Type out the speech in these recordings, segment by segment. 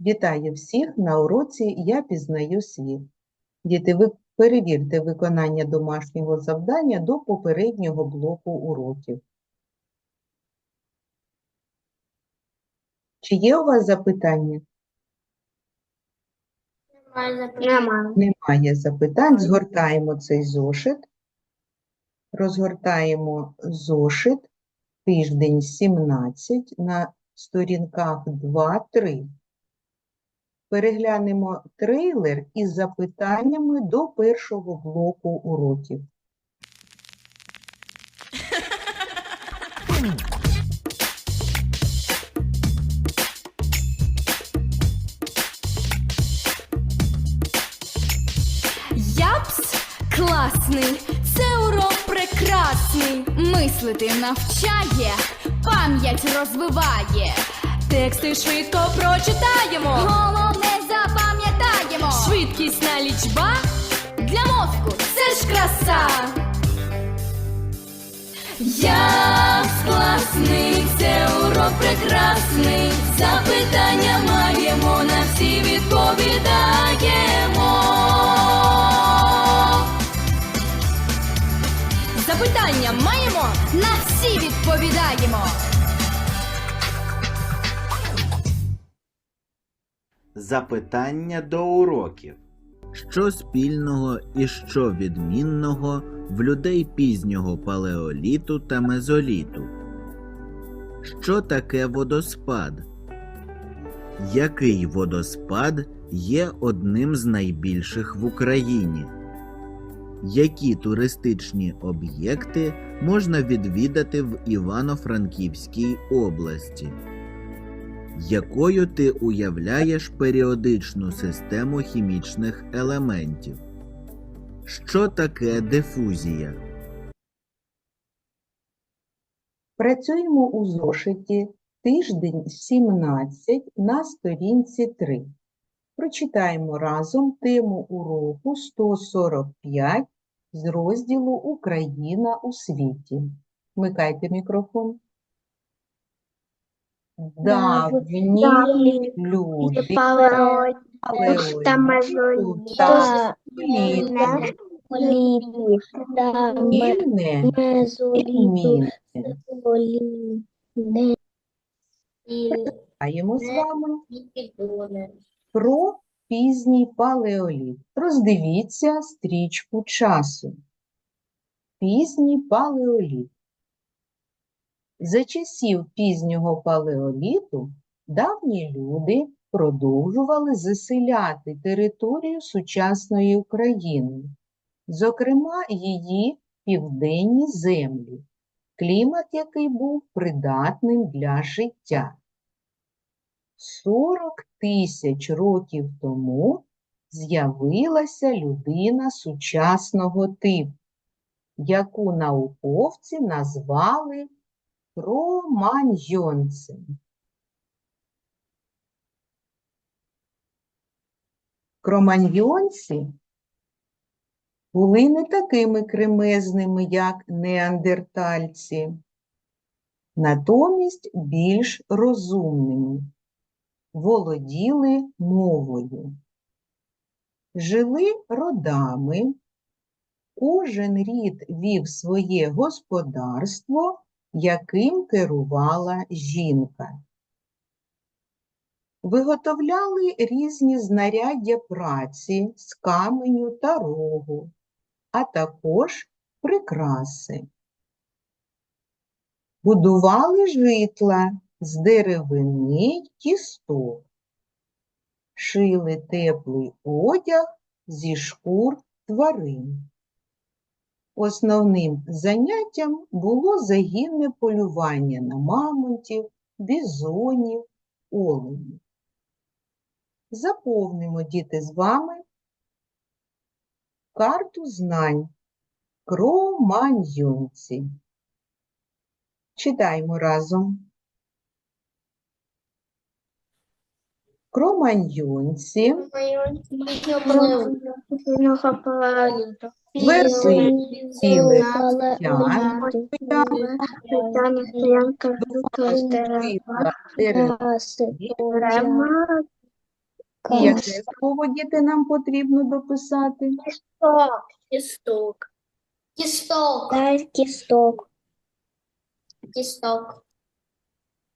Вітаю всіх на уроці Я пізнаю світ. Діти, ви перевірте виконання домашнього завдання до попереднього блоку уроків. Чи є у вас запитання? Немає. Немає запитань. Згортаємо цей зошит. Розгортаємо зошит тиждень 17 на сторінках 2-3. Переглянемо трейлер із запитаннями до першого блоку уроків. Япс класний, це урок прекрасний. Мислити навчає, пам'ять розвиває. Тексти швидко прочитаємо. Запам'ятаємо. Швидкісна лічба для мозку це ж краса. Япс класний, це урок прекрасний. Запитання маємо, на всі відповідаємо. Запитання маємо, на всі відповідаємо. Запитання до уроків. Що спільного і що відмінного в людей пізнього палеоліту та мезоліту? Що таке водоспад? Який водоспад є одним з найбільших в Україні? Які туристичні об'єкти можна відвідати в Івано-Франківській області? Якою ти уявляєш періодичну систему хімічних елементів? Що таке дифузія? Працюємо у зошиті тиждень 17 на сторінці 3. Прочитаємо разом тему уроку 145 з розділу Україна у світі. Вмикайте мікрофон. Давні люди та мезоліт. та літу Літ. вільне Не. Читаємо з вами про пізній палеоліт. Роздивіться стрічку часу. Пізній палеоліт. За часів пізнього палеоліту давні люди продовжували заселяти територію сучасної України, зокрема її південні землі, клімат який був придатним для життя. 40 тисяч років тому з'явилася людина сучасного типу, яку науковці назвали кроманьйонцем. Кроманьйонці були не такими кремезними, як неандертальці, натомість більш розумними володіли мовою. Жили родами, кожен рід вів своє господарство, яким керувала жінка. Виготовляли різні знаряддя праці з каменю та рогу, а також прикраси. Будували житла з деревини й кісток, шили теплий одяг зі шкур тварин. Основним заняттям було загінне полювання на мамонтів, бізонів, оленів. Заповнимо, діти, з вами карту знань кроманьйонці. Читаємо разом. Кроманьйонці Верси ціле І яке слово діти нам потрібно дописати? Кісток. Кісток. Та кісток. Кісток.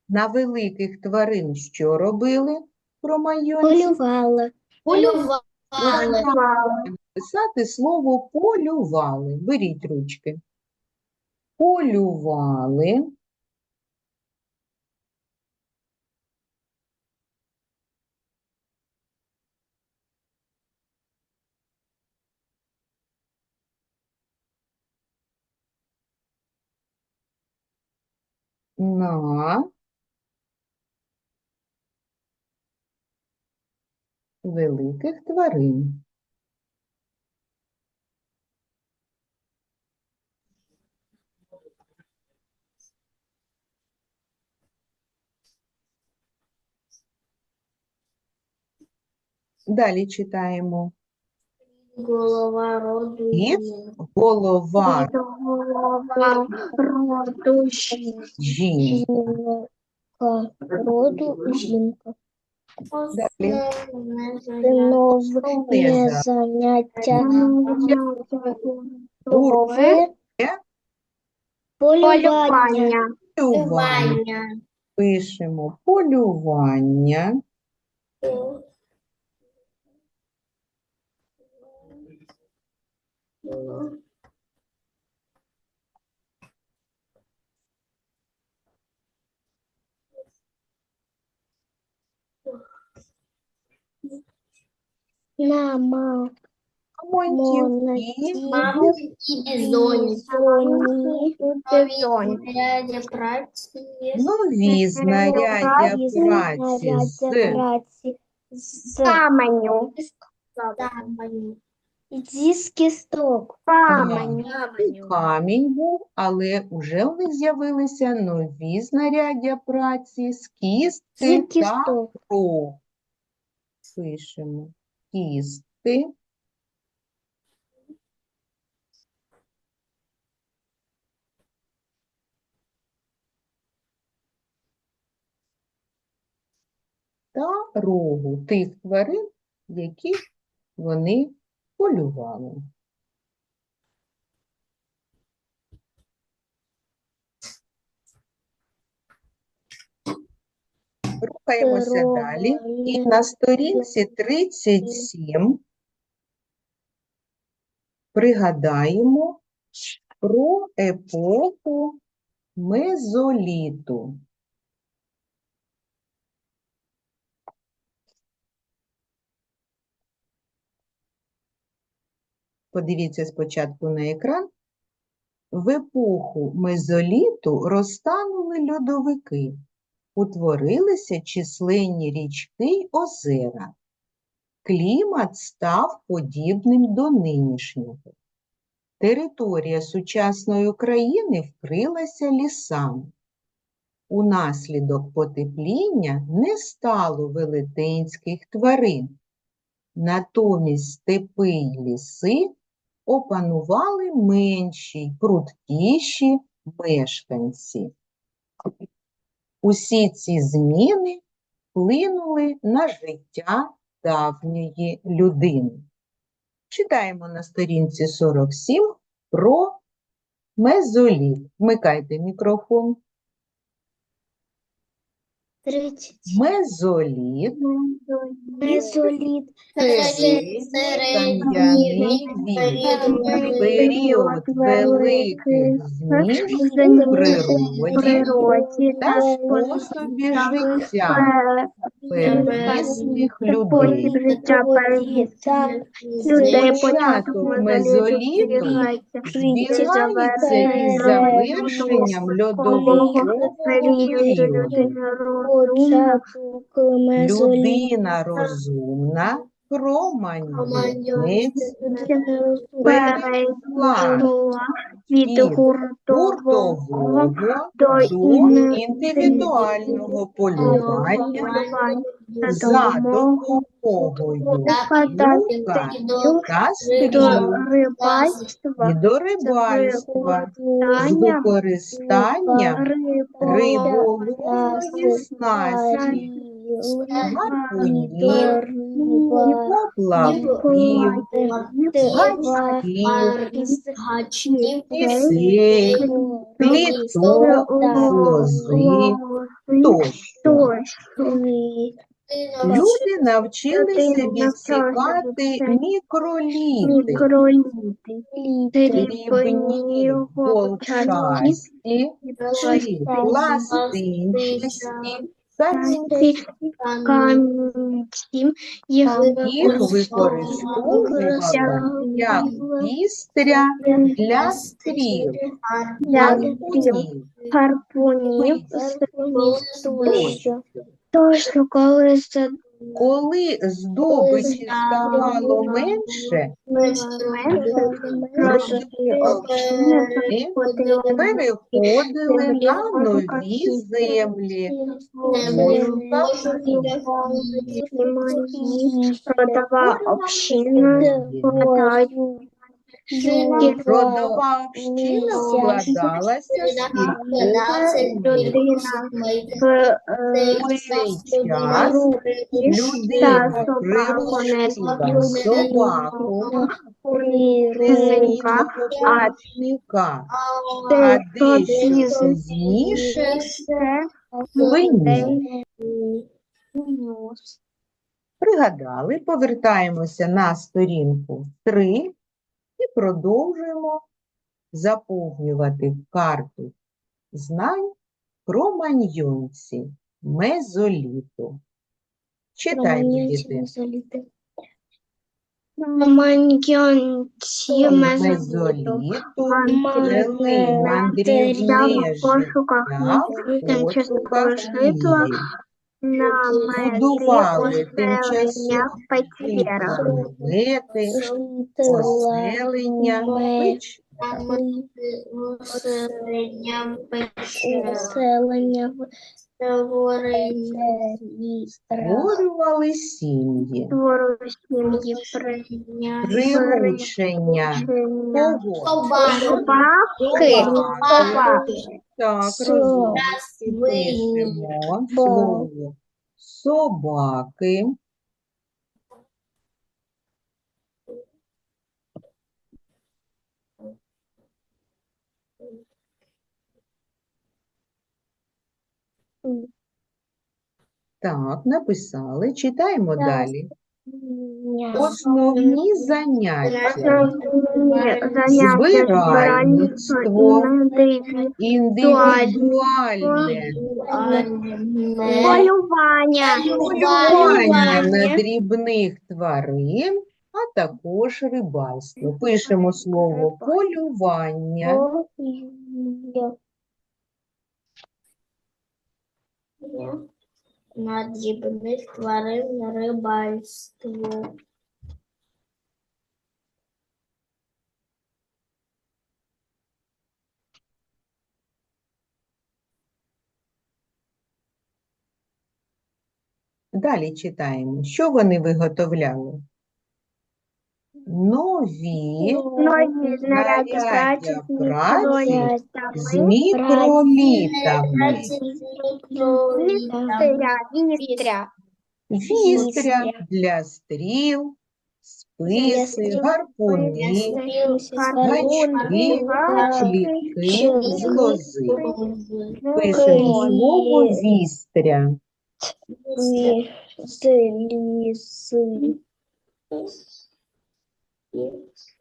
На великих тварин що робили Про кромайонці? Полювала. Полювали. Писати слово полювали. Беріть ручки. Полювали. На великих тварин. Далі читаємо. Голова роду І. Голова Голова роду жінка. Роду жінка. Далі. Основне заняття Урок полювання. полювання. Пишемо полювання. На ма- Монтівки. монотипі бізоні. бізоні. Рядя праці. Нові знаряддя праці з з каменю. Зі з кісток. каменю. Камінь був, але вже в них з'явилися нові знаряддя праці з кістки та кісток. кров. Пишемо кістки. Та рогу тих тварин, які вони полювали. Рухаємося далі. І на сторінці 37 пригадаємо про епоху мезоліту. Подивіться спочатку на екран. В епоху мезоліту розтанули льодовики, утворилися численні річки й озера. Клімат став подібним до нинішнього. Територія сучасної України вкрилася лісами. Унаслідок потепління не стало велетенських тварин. Натомість степи й ліси опанували менші прудкіші мешканці. Усі ці зміни вплинули на життя давньої людини. Читаємо на сторінці 47 про мезоліт. Вмикайте мікрофон. Мезоліт. Мезоліт. Середній період великих змін у природі та способі життя. Первісних людей. Початок мезоліту збігається із завершенням льодовикового періоду. Людина розумна, кроманьонець, перейшла від гуртового до індивідуального полювання за допомогою лука та стріл і до рибальства. з використанням риболовної снасті поплавків, гачків, пісень, пліток, лози тощо. Люди навчилися відсікати мікроліти, дрібні, голчасті, чи пластинчасті, їх використовували як вістря для стріл, гарпунів, тощо. Коли Коли здобичі ставало менше, переходили на нові землі. Продава община, Родова община складалася з собаку, ринка, а а дещо пізніше свині. Пригадали, повертаємося на сторінку 3 і продовжуємо заповнювати карту знань про маньйонці мезоліту. Читайте, діти. Маньйонці Мезоліту жили мандрівне життя в пошуках житла Будували тимчасові печерах. намети, поселення, печ Середням печера. Поселення створювали сім'ї, сім'ї приручення? Собаки. Так, розумно. Пишемо слово собаки. Так, написали. Читаємо далі. Основні заняття. Збиральництво. Індивідуальне Полювання. полювання на дрібних тварин, а також рибальство. Пишемо слово полювання. На дрібних тварин рибальство. Далі читаємо. Що вони виготовляли? Нові Нові знаряддя праці праці з мікролітами. Вістря, вістря. Вістря для стріл, списи, гарпуни, гачки, плітки і лози. Пишемо слово вістря. Слізи.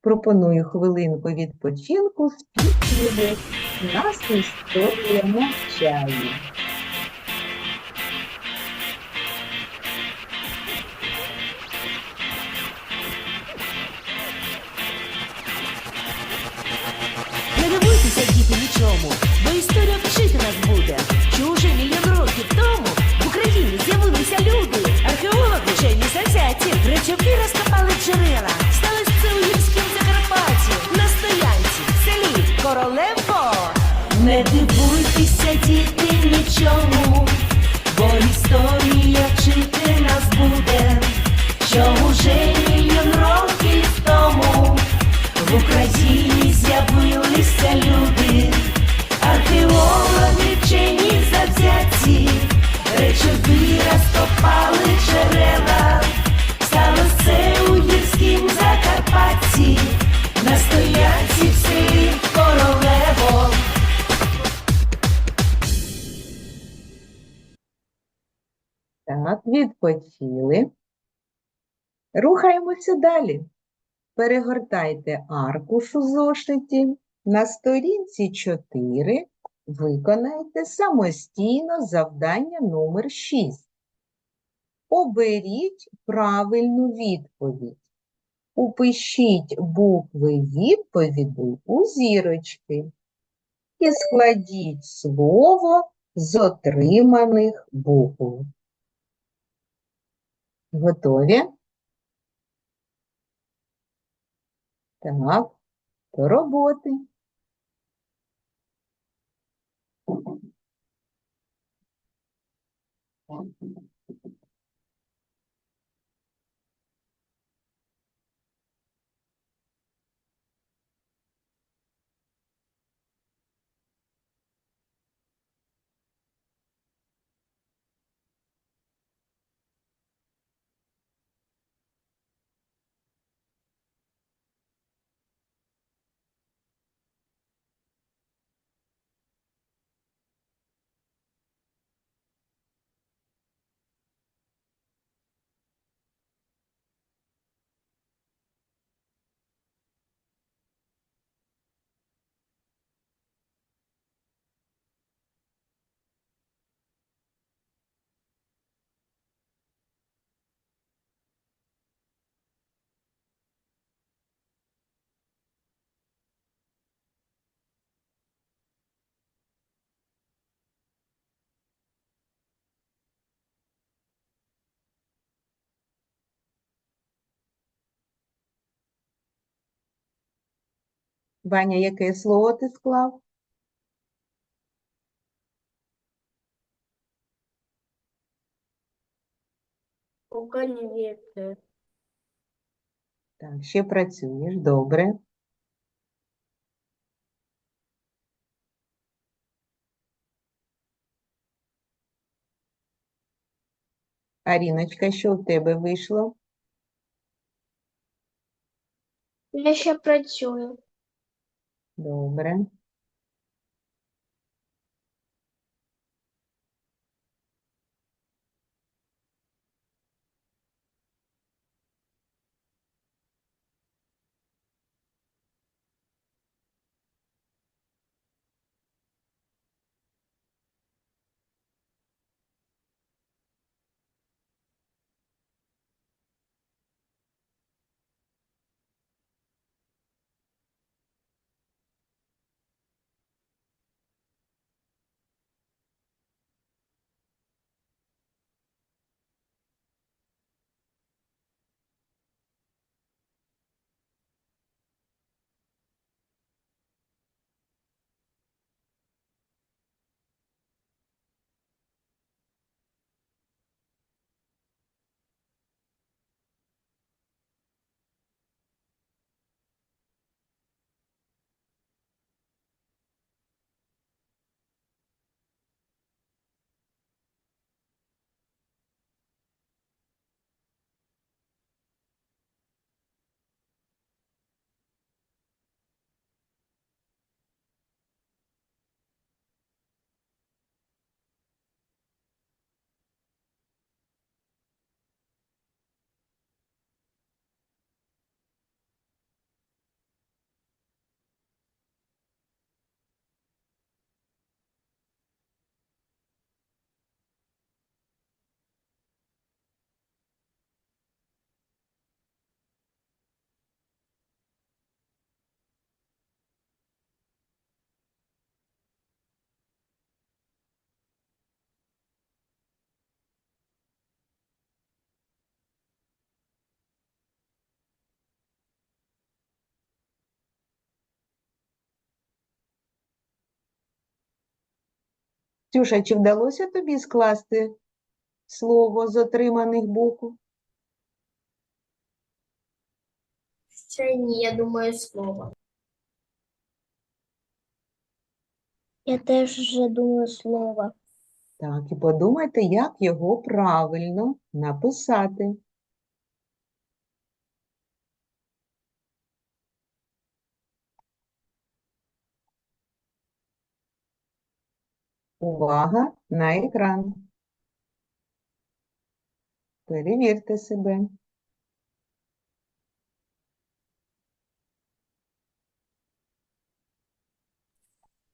Пропоную хвилинку відпочинку з піснею «Нас історія мовчає». Вчити нас буде. Що уже мільйон років тому в Україні з'явилися люди, археологи, вчені завзяті, речовки розкопали джерела. Сталося це у гірськім Закарпатті, на стоянці, в селі Королево. Не дивуйтеся, діти, нічому, бо історія розкопали джерела, стало це у на стоянці в селі Королево. Так, відпочили. Рухаємося далі. Перегортайте аркуш у зошиті. На сторінці 4 виконайте самостійно завдання номер 6. Оберіть правильну відповідь. Упишіть букви відповіді у зірочки і складіть слово з отриманих букв. Готові? Так, до роботи. Ваня, яке слово ти склав? Конвекция. Так, ще працюєш, добре. Аріночка, що в тебе вийшло? Я ще працюю. Добре. Ксюша, чи вдалося тобі скласти слово з отриманих букв? Ще ні, я думаю, слово. Я теж вже думаю слово. Так, і подумайте, як його правильно написати. Увага на екран. Перевірте себе.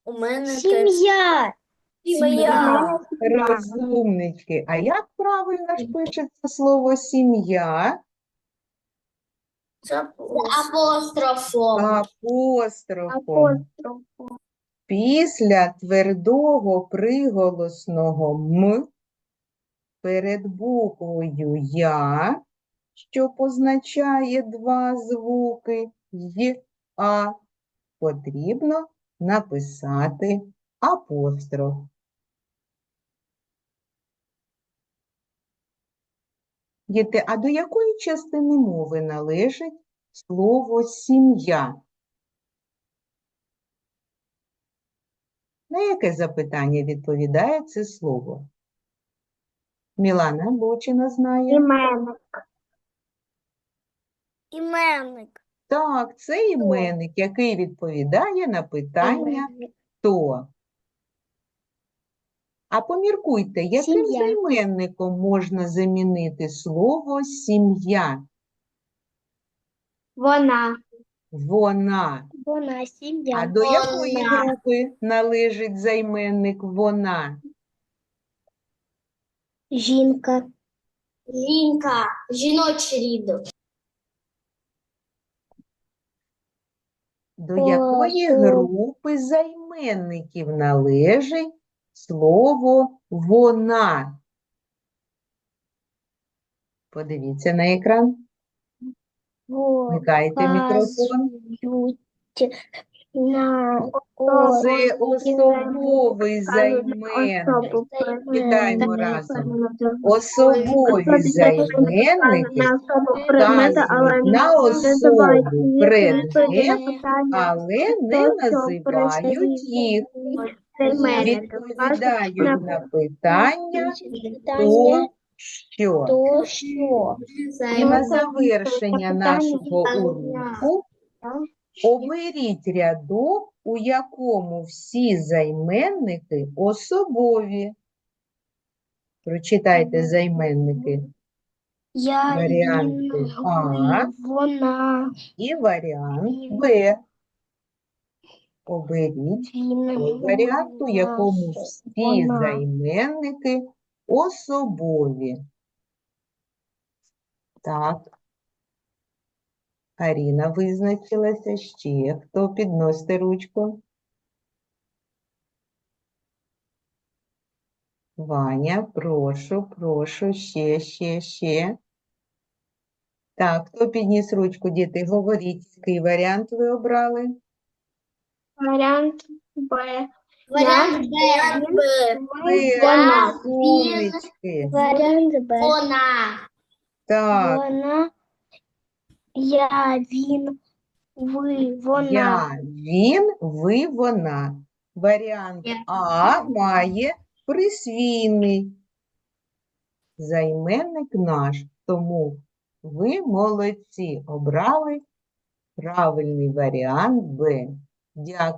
У мене Сім'я. Сім'я. Розумнички. А як правильно ж пишеться слово сім'я? Це апострофом. Апострофом. Після твердого приголосного м перед буквою Я, що позначає два звуки й, а, потрібно написати апостроф. Діти, а до якої частини мови належить слово сім'я? На яке запитання відповідає це слово? Мілана Бочина знає. Іменник. Іменник. Так, це іменник, який відповідає на питання хто. А поміркуйте, яким Сім'я. займенником можна замінити слово сім'я? Вона. Вона. Вона А до якої групи належить займенник вона? Жінка. Жінка, жіночий рід. До якої групи займенників належить слово вона? Подивіться на екран. Вмикайте мікрофон. На Це особовий займенник. Читаємо разом. Особові займенники вказують на особу предмет, але не називають їх. Відповідають на питання. То що? І на завершення нашого уроку оберіть рядок, у якому всі займенники особові. Прочитайте займенники Я, Варіанти він, А. вона, і варіант Б. Оберіть варіант, у якому всі вона. займенники особові. Так. Аріна визначилася ще. Хто підносите ручку? Ваня, прошу, прошу, ще, ще, ще. Так, хто підніс ручку, діти? Говоріть, який варіант ви обрали? Варіант Б. Варіант Б. Вона. Варіант Б. Вона. Так, Вона, я, він, ви, вона. я, він, ви, вона. Варіант Я. А має присвійний займенник наш, тому ви молодці, обрали правильний варіант Б. Дякую.